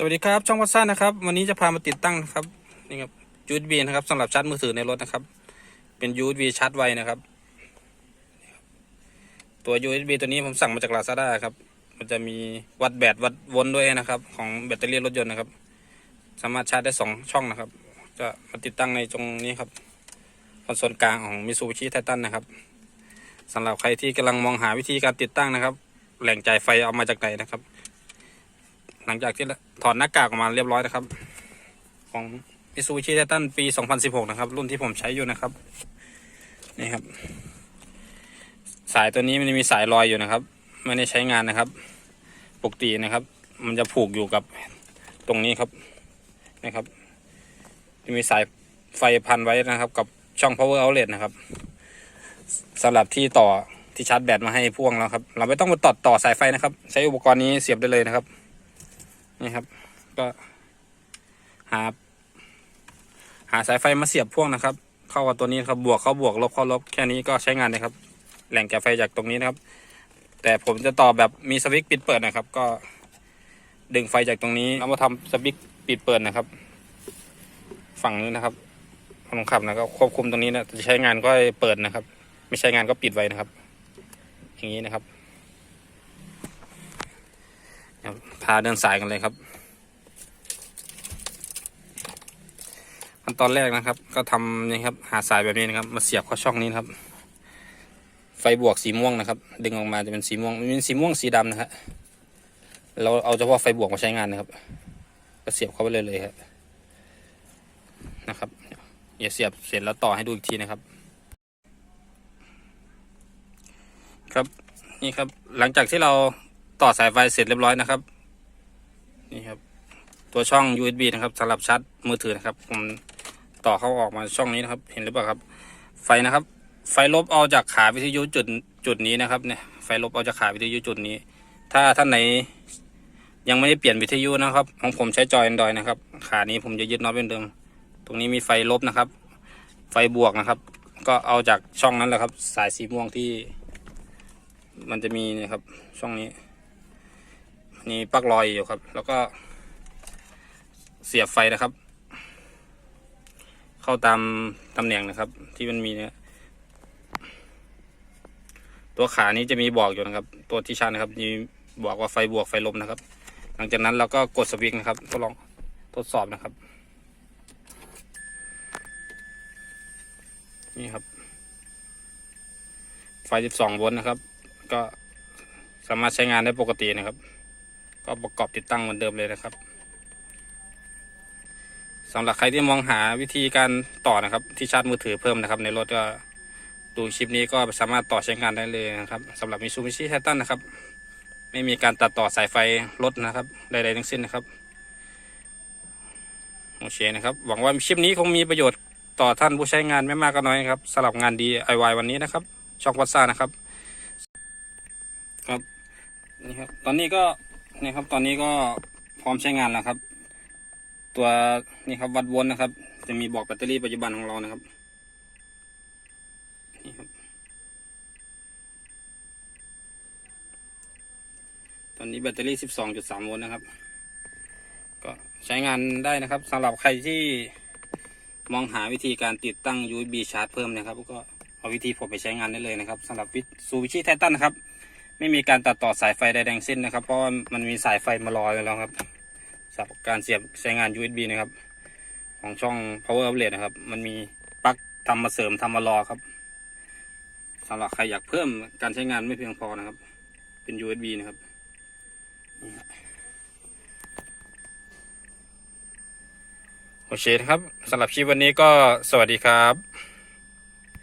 สวัสดีครับ ช่องวัดซ่านะครับ วันนี้จะพามาติดตั้งนะครับนี่ครับ USB นะครับสำหรับชาร์จมือถือในรถนะครับ เป็น USB ชาร์จไวนะครับ ตัว USB ตัวนี้ผมสั่งมาจาก Lazada ครับ มันจะมีวัดแบตวัดวนด้วยนะครับ ของแบตเตอรี่รถยนต์นะครับ สามารถชาร์จได้สองช่องนะครับ จะมาติดตั้งในตรงนี้ครับคอนโซลกลางของ Mitsubishi Titan นะครับสำหรับใครที่กำลังมองหาวิธีการติดตั้งนะครับ แหล่งจ่ายไฟเอามาจากไหนนะครับ หลังจากที่ถอดหน้ากากออกมาเรียบร้อยนะครับ ของ Mitsubishi Titan ปี 2016 นะครับ รุ่นที่ผมใช้อยู่นะครับ นี่ครับ สายตัวนี้มันมีสายลอยอยู่นะครับ ไม่ได้ใช้งานนะครับ ปกตินะครับ มันจะผูกอยู่กับตรงนี้ครับนะครับ จะมีสายไฟพันไว้นะครับ กับช่อง power outlet นะครับสำหรับที่ต่อที่ชาร์จแบตมาให้พ่วงแล้วครับ เราไม่ต้องมาต่อต่อสายไฟนะครับ ใช้อุปกรณ์นี้เสียบได้เลยนะครับ นี่ครับ ก็หา หาสายไฟมาเสียบพ่วงนะครับ เข้ากับตัวนี้ครับบวกเข้าบวกลบเข้าลบแค่นี้ก็ใช้งานเลยครับ แหล่งแก่ไฟจากตรงนี้นะครับ แต่ผมจะต่อแบบมีสวิตช์ปิดเปิดนะครับ ก็ดึงไฟจากตรงนี้แล้วมาทำสวิตช์ปิดเปิดนะครับ ฝั่งนี้นะครับคนขับนะก็ควบคุมตรงนี้นะจะใช้งานก็เปิดนะครับ ไม่ใช้งานก็ปิดไว้นะครับ อย่างนี้นะครับ พาเดินสายกันเลยครับขั้นตอนแรกนะครับ ก็ทำนี่ครับ หาสายแบบนี้นะครับ มาเสียบเข้าช่องนี้นะครับ ไฟบวกสีม่วงนะครับ ดึงออกมาจะเป็นสีม่วงมันเป็นสีม่วงสีดำนะครับเราเอาเฉพาะไฟบวกมาใช้งานนะครับ ก็เสียบเข้าไปเลยเลยครับนะครับอย่าเสียบเสร็จแล้วต่อให้ดูอีกทีนะครับ ครับนี่ครับหลังจากที่เรา ต่อสายไฟเสร็จเรียบร้อยนะครับ นี่ครับ ตัวช่อง USB นะครับสำหรับชาร์จมือถือนะครับ ผมต่อเข้าออกมาช่องนี้นะครับ เห็นหรือเปล่าครับ ไฟนะครับ ไฟลบเอาจากขาวิทยุจุดจุดนี้นะครับเนี่ยไฟลบเอาจากขาวิทยุจุดนี้ ถ้าท่านไหนยังไม่ได้เปลี่ยนวิทยุนะครับ ของผมใช้จอย Android นะครับ ขานี้ผมจะยึดน็อตเป็นเดิม ตรงนี้มีไฟลบนะครับ ไฟบวกนะครับ ก็เอาจากช่องนั้นแหละครับ สายสีม่วงที่ มันจะมีนะครับ ช่องนี้ มีปลั๊กลอยอยู่ครับ แล้วก็ เสียบไฟนะครับ เข้าตามตำแหน่งนะครับ ที่มันมีเนี่ยตัวขานี้จะมีบอกอยู่นะครับ ตัวที่ชาร์จนะครับ มีบอกว่าไฟบวกไฟลบนะครับ หลังจากนั้นเราก็กดสวิตช์นะครับทดลองทดสอบนะครับ นี่ครับ ไฟ 12 โวลต์นะครับ ก็สามารถใช้งานได้ปกตินะครับ ก็ประกอบติดตั้งเหมือนเดิมเลยนะครับสำหรับใครที่มองหาวิธีการต่อนะครับ ที่ชาร์จมือถือเพิ่มนะครับ ในรถก็ดูคลิปนี้ก็สามารถต่อใช้งานได้เลยนะครับสำหรับมิซูบิชิไททันนะครับ ไม่มีการตัดต่อสายไฟรถนะครับใดๆทั้งสิ้นนะครับโอเคนะครับ หวังว่าคลิปนี้คงมีประโยชน์ต่อท่านผู้ใช้งานไม่มากก็น้อยครับสำหรับงาน DIY วันนี้นะครับ ช่องวัดซ่านะครับ ครับ นี่ครับ ตอนนี้ก็ นี่ครับตอนนี้ก็พร้อมใช้งานแล้วครับ ตัวนี่ครับวัดวนนะครับ จะมีบอกแบตเตอรี่ปัจจุบันของเรานะครับนี่ครับ ตอนนี้แบตเตอรี่ 12.3 โวลต์นะครับ ก็ใช้งานได้นะครับสำหรับใครที่มองหาวิธีการติดตั้ง USB ชาร์จเพิ่มนะครับ ก็เอาวิธีผมไปใช้งานได้เลยนะครับสำหรับวิซูวิชิไททันนะครับ ไม่มีการตัดต่อสายไฟใดๆทั้งสิ้นนะครับ เพราะว่ามันมีสายไฟมารออยู่แล้วครับสำหรับการเสียบใช้งาน USB นะครับ ของช่อง power outlet นะครับ มันมีปลั๊กทำมาเสริมทำมารอครับสำหรับใครอยากเพิ่มการใช้งานไม่เพียงพอนะครับ เป็น USB นะครับโอเคครับสำหรับคลิปวันนี้ก็สวัสดีครับ